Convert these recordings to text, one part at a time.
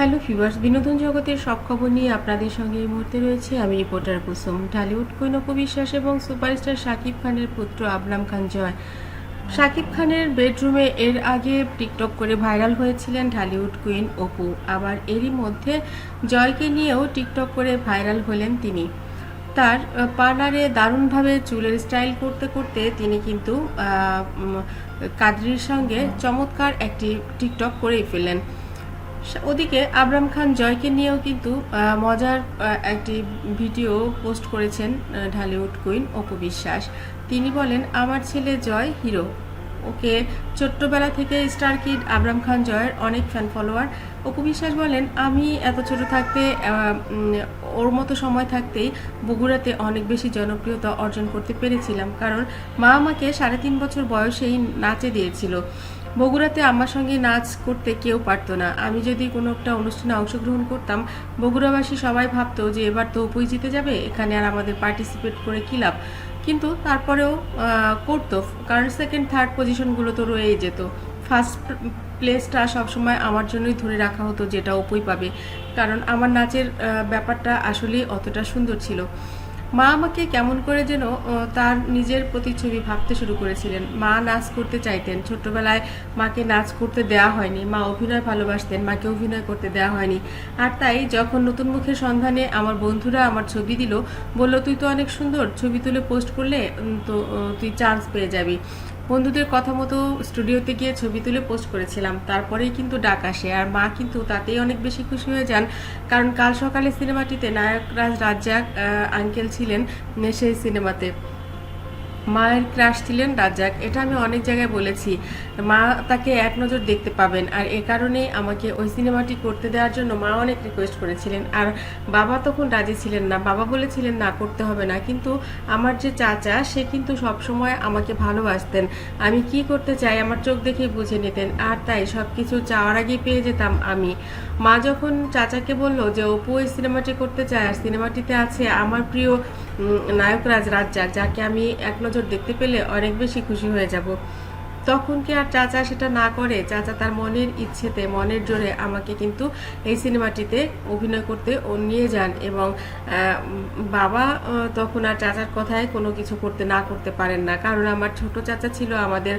Hello fevers বিনোদন জগতের সব খবর নিয়ে আপনাদের সঙ্গে এই মুহূর্তে রয়েছে আমি রিপোর্টার কুসুম। ঢালিউড কুইন অপু বিশ্বাস এবং সুপারস্টার শাকিব খানের পুত্র আবরাম খান জয়। শাকিব খানের বেডরুমে এর আগে টিকটক করে ভাইরাল হয়েছিলেন ঢালিউড কুইন অপু। আবার এরই মধ্যে জয়কে নিয়েও টিকটক করে ভাইরাল হলেন তিনি। তার পার্লারে দারুণভাবে চুলের স্টাইল করতে করতে তিনি কিন্তু কাদরির সঙ্গে চমৎকার একটি টিকটক করেই ফেললেন। ওদিকে আবরাম খান জয়কে নিয়েও কিন্তু মজার একটি ভিডিও পোস্ট করেছেন ঢালিউড কুইন অপু বিশ্বাস। তিনি বলেন, আমার ছেলে জয় হিরো। ওকে ছোট্টবেলা থেকে স্টার কিড আবরাম খান জয়ের অনেক ফ্যান ফলোয়ার অপু বিশ্বাস বলেন, আমি এত ছোট থাকতে ওর মতো সময় থাকতেই বগুড়াতে অনেক বেশি জনপ্রিয়তা অর্জন করতে পেরেছিলাম। কারণ মা আমাকে সাড়ে তিন বছর বয়সেই নাচে দিয়েছিল। বগুড়াতে আমার সঙ্গে নাচ করতে কেউ পারতো না। আমি যদি কোনো একটা অনুষ্ঠানে অংশগ্রহণ করতাম, বগুড়াবাসী সবাই ভাবতো যে এবার তো উপই জিতে যাবে, এখানে আর আমাদের পার্টিসিপেট করে কী লাভ? কিন্তু তারপরেও করতো। কারণ সেকেন্ড থার্ড পজিশনগুলো তো রয়েই যেত। ফার্স্ট প্লেসটা সবসময় আমার জন্যই ধরে রাখা হতো যেটা অপুই পাবে। কারণ আমার নাচের ব্যাপারটা আসলেই অতটা সুন্দর ছিল। মা আমাকে কেমন করে যেন তার নিজের প্রতিচ্ছবি ভাবতে শুরু করেছিলেন। মা নাচ করতে চাইতেন। ছোট্টবেলায় মাকে নাচ করতে দেয়া হয়নি। মা অভিনয় ভালোবাসতেন। মাকে অভিনয় করতে দেয়া হয়নি। আর তাই যখন নতুন মুখের সন্ধানে আমার বন্ধুরা আমার ছবি দিল, বলল, তুই তো অনেক সুন্দর। ছবি তুলে পোস্ট করলে তো তুই চান্স পেয়ে যাবি। বন্ধুদের কথা মতো স্টুডিওতে গিয়ে ছবি তুলে পোস্ট করেছিলাম। তারপরেই কিন্তু ডাক আসে আর মা কিন্তু তাতেই অনেক বেশি খুশি হয়ে যান। কারণ কাল সকালে সিনেমাটিতে নায়করাজ রাজ্জাক আঙ্কেল ছিলেন সেই সিনেমাতে। মায়ের ক্রাশ ছিলেন রাজ্জাক। এটা আমি অনেক জায়গায় বলেছি। মা তাকে এক নজর দেখতে পাবেন। আর এ কারণেই আমাকে ওই সিনেমাটি করতে দেওয়ার জন্য মা অনেক রিকোয়েস্ট করেছিলেন। আর বাবা তখন রাজি ছিলেন না। বাবা বলেছিলেন, না, করতে হবে না। কিন্তু আমার যে চাচা, সে কিন্তু সব সময় আমাকে ভালোবাসতেন। আমি কি করতে চাই? আমার চোখ দেখে বুঝে নিতেন। আর তাই সব কিছু চাওয়ার আগেই পেয়ে যেতাম আমি। মা যখন চাচাকে বলল যে, অপু, এই সিনেমাটি করতে চায়? আর সিনেমাটিতে আছে আমার প্রিয় নায়ক রাজ, রাজ্জাক, যাকে আমি এক নজর দেখতে পেলে অনেক বেশি খুশি হয়ে যাব। তখন কি আর চাচা সেটা না করে? চাচা তার মনের ইচ্ছেতে, মনের জোরে আমাকে কিন্তু এই সিনেমাটিতে অভিনয় করতে নিয়ে যান এবং বাবা তখন আর চাচার কথায় কোনো কিছু করতে না করতে পারেন না। কারণ আমার ছোট চাচা ছিল আমাদের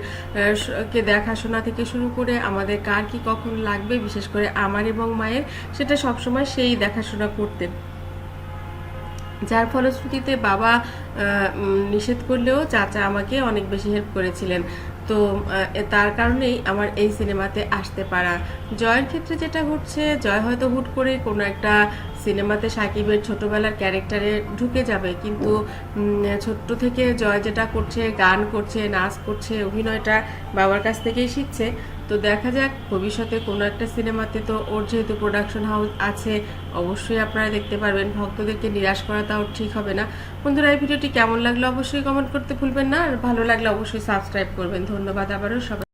কে দেখাশোনা থেকে শুরু করে আমাদের কার কি কখন লাগবে, বিশেষ করে আমার এবং মায়ের, সেটা সবসময় সেই দেখাশোনা করতেন। যার ফলশ্রুতিতে বাবা নিষেধ করলেও চাচা আমাকে অনেক বেশি হেল্প করেছিলেন। তো তার কারণেই আমার এই সিনেমাতে আসতে পারা। জয়ের ক্ষেত্রে যেটা ঘটছে, জয় হয়তো হুট করে কোনো একটা সিনেমাতে সাকিবের ছোটবেলার ক্যারেক্টারে ঢুকে যাবে, কিন্তু ছোট্ট থেকে জয় যেটা করছে, গান করছে, নাচ করছে, অভিনয়টা বাবার কাছ থেকেই শিখছে। তো দেখা যাক, ভবিষ্যতে কোনো একটা সিনেমাতে তো ওর যেহেতু প্রোডাকশন হাউস আছে, অবশ্যই আপনারা দেখতে পারবেন। ভক্তদেরকে নিরাশ করা তাও ঠিক হবে না। বন্ধুরা, এই ভিডিওটি কেমন লাগল অবশ্যই কমেন্ট করতে ভুলবেন না। আর ভালো লাগলে অবশ্যই সাবস্ক্রাইব করবেন। ধন্যবাদ আবারও সবাই।